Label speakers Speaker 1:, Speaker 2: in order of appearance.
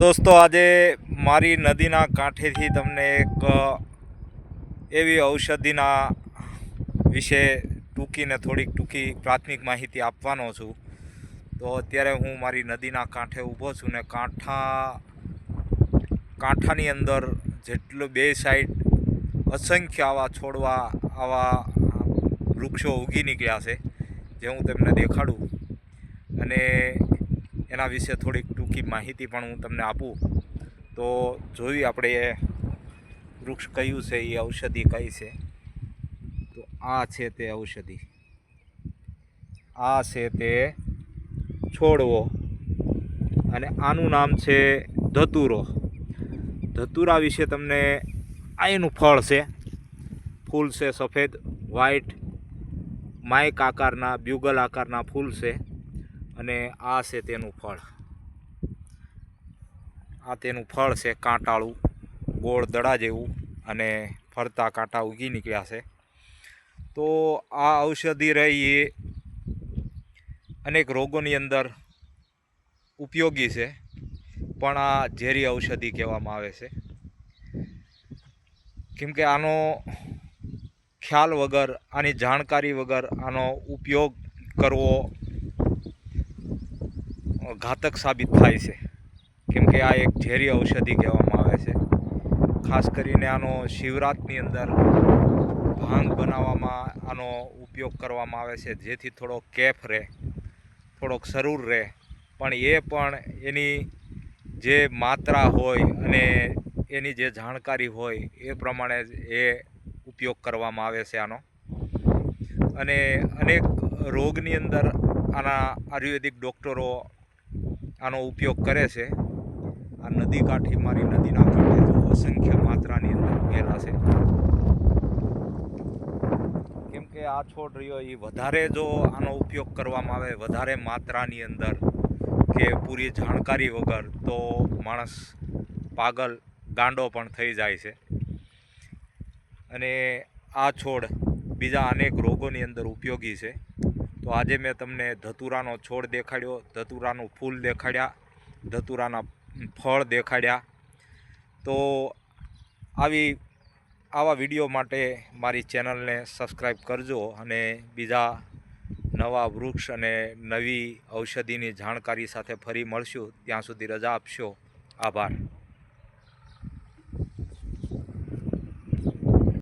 Speaker 1: દોસ્તો, આજે મારી નદીના કાંઠેથી તમને એક એવી ઔષધિના વિશે ટૂંકીને થોડીક ટૂંકી પ્રાથમિક માહિતી આપવાનો છું. તો અત્યારે હું મારી નદીના કાંઠે ઊભો છું ને કાંઠા, કાંઠાની અંદર જેટલું બે સાઈડ અસંખ્ય આવા છોડવા, આવા વૃક્ષો ઉગી નીકળ્યા છે, જે હું તમને દેખાડું. અને એના વિશે થોડીક ટૂંકી માહિતી પણ હું તમને આપું. તો જોયું આપણે વૃક્ષ કયું છે, એ ઔષધિ કઈ છે? તો આ છે તે ઔષધિ. આ છે તે છોડવો. અને આનું નામ છે ધતુરો. ધતુરા વિશે તમને આ એનું ફળ છે. ફૂલ છે સફેદ વ્હાઈટ માઇક આકારના બ્યુગલ આકારના ફૂલ છે. અને આ છે તેનું ફળ. આ તેનું ફળ છે કાંટાળું, ગોળ દડા જેવું અને ફરતા કાંટા ઉગી નીકળ્યા છે. તો આ ઔષધિ રહી એ અનેક રોગોની અંદર ઉપયોગી છે, પણ આ ઝેરી ઔષધિ કહેવામાં આવે છે. કેમ કે આનો ખ્યાલ વગર, આની જાણકારી વગર આનો ઉપયોગ કરવો ઘાતક સાબિત થાય છે. કેમ કે આ એક ઝેરી ઔષધિ કહેવામાં આવે છે. ખાસ કરીને આનો શિવરાતની અંદર ભાંગ બનાવવામાં આનો ઉપયોગ કરવામાં આવે છે. જેથી થોડો કેફ રહે, થોડોક સરૂર રહે. પણ એ પણ એની જે માત્રા હોય અને એની જે જાણકારી હોય એ પ્રમાણે એ ઉપયોગ કરવામાં આવે છે આનો. અને અનેક રોગની અંદર આના આયુર્વેદિક ડૉક્ટરો આનો ઉપયોગ કરે છે. આ નદી કાંઠી મારી નદીના કાંઠે જો અસંખ્ય માત્રાની અંદર ઉગેલા છે. કેમ કે આ છોડ રહ્યો એ વધારે જો આનો ઉપયોગ કરવામાં આવે, વધારે માત્રાની અંદર કે પૂરી જાણકારી વગર તો માણસ પાગલ, ગાંડો પણ થઈ જાય છે. અને આ છોડ બીજા અનેક રોગોની અંદર ઉપયોગી છે. તો આજે મેં તમને ધતુરાનો છોડ દેખાડ્યો. ધતુરાનું ફૂલ દેખાડ્યા, ધતુરાના ફળ દેખાડ્યા. તો આવી, આવા વીડિયો માટે મારી ચેનલને સબસ્ક્રાઈબ કરજો અને બીજા નવા વૃક્ષ અને નવી ઔષધિની જાણકારી સાથે ફરી મળશું. ત્યાં સુધી રજા આપશો. આભાર.